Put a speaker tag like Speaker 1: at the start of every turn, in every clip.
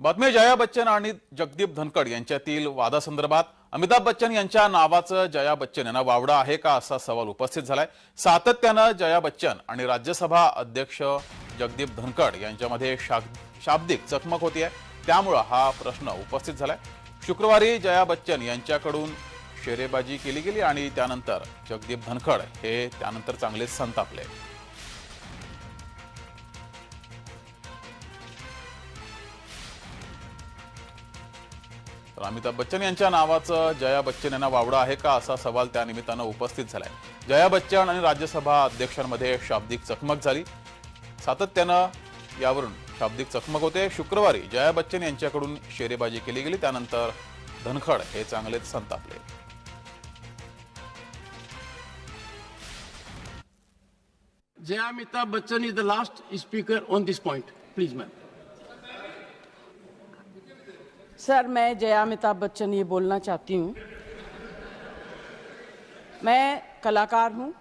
Speaker 1: बातमी जया बच्चन आणि जगदीप धनकड यांच्यातील वादासंदर्भात. अमिताभ बच्चन यांच्या नावाचं जया बच्चन यांना वावडं आहे का असा सवाल उपस्थित झालाय. सातत्यानं जया बच्चन आणि राज्यसभा अध्यक्ष जगदीप धनकड यांच्यामध्ये शाब- शाब्दिक चकमक होती आहे त्यामुळं हा प्रश्न उपस्थित झालाय. शुक्रवारी जया बच्चन यांच्याकडून शेरेबाजी केली गेली आणि त्यानंतर जगदीप धनखड हे त्यानंतर चांगलेच संतापले. तर अमिताभ बच्चन यांच्या नावाचं जया बच्चन यांना वावडं आहे का असा सवाल त्यानिमित्तानं उपस्थित झालाय. जया बच्चन आणि राज्यसभा अध्यक्षांमध्ये शाब्दिक चकमक झाली. सातत्यानं यावरून शाब्दिक चकमक होते. शुक्रवारी जया बच्चन यांच्याकडून शेरेबाजी केली गेली. त्यानंतर धनखड हे चांगलेच संतापले.
Speaker 2: Jaya Amitabh Bachchan is the last speaker on this point please ma'am
Speaker 3: sir मैं जया अमिताभ बच्चन ये बोलना चाहती हूँ। मैं कलाकार हूँ।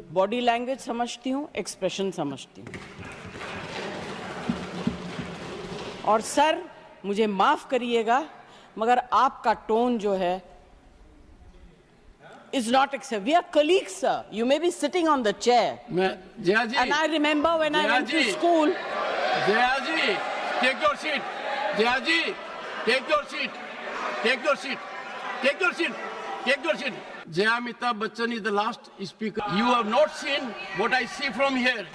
Speaker 3: बॉडी लैंग्वेज समझती हूँ एक्सप्रेशन समझती हूँ। और सर मुझे माफ़ करिएगा मगर आपका टोन जो है is not accept we are colleague sir you may be sitting on the chair and I remember when I school
Speaker 2: Jaya ji. Take your seat. Jayaji. take your seat. Take your seat. Take your seat. Take your seat. Jayamita, Bachchan is the last speaker. You have not seen what I see from here.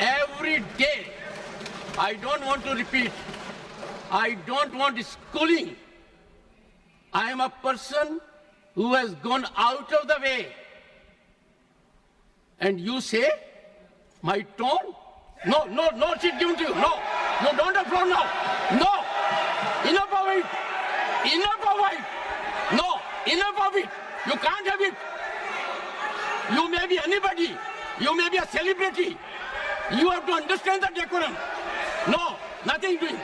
Speaker 2: Every day, I don't want to repeat. I don't want schooling. I am a person who has gone out of the way. And you say, my tone? No, no, no seat given to you. No you don't floor now. No, enough of it. Enough of it. No, enough of it. You can't have it. You may be anybody. You may be a celebrity. You have to understand the decorum. No, nothing doing.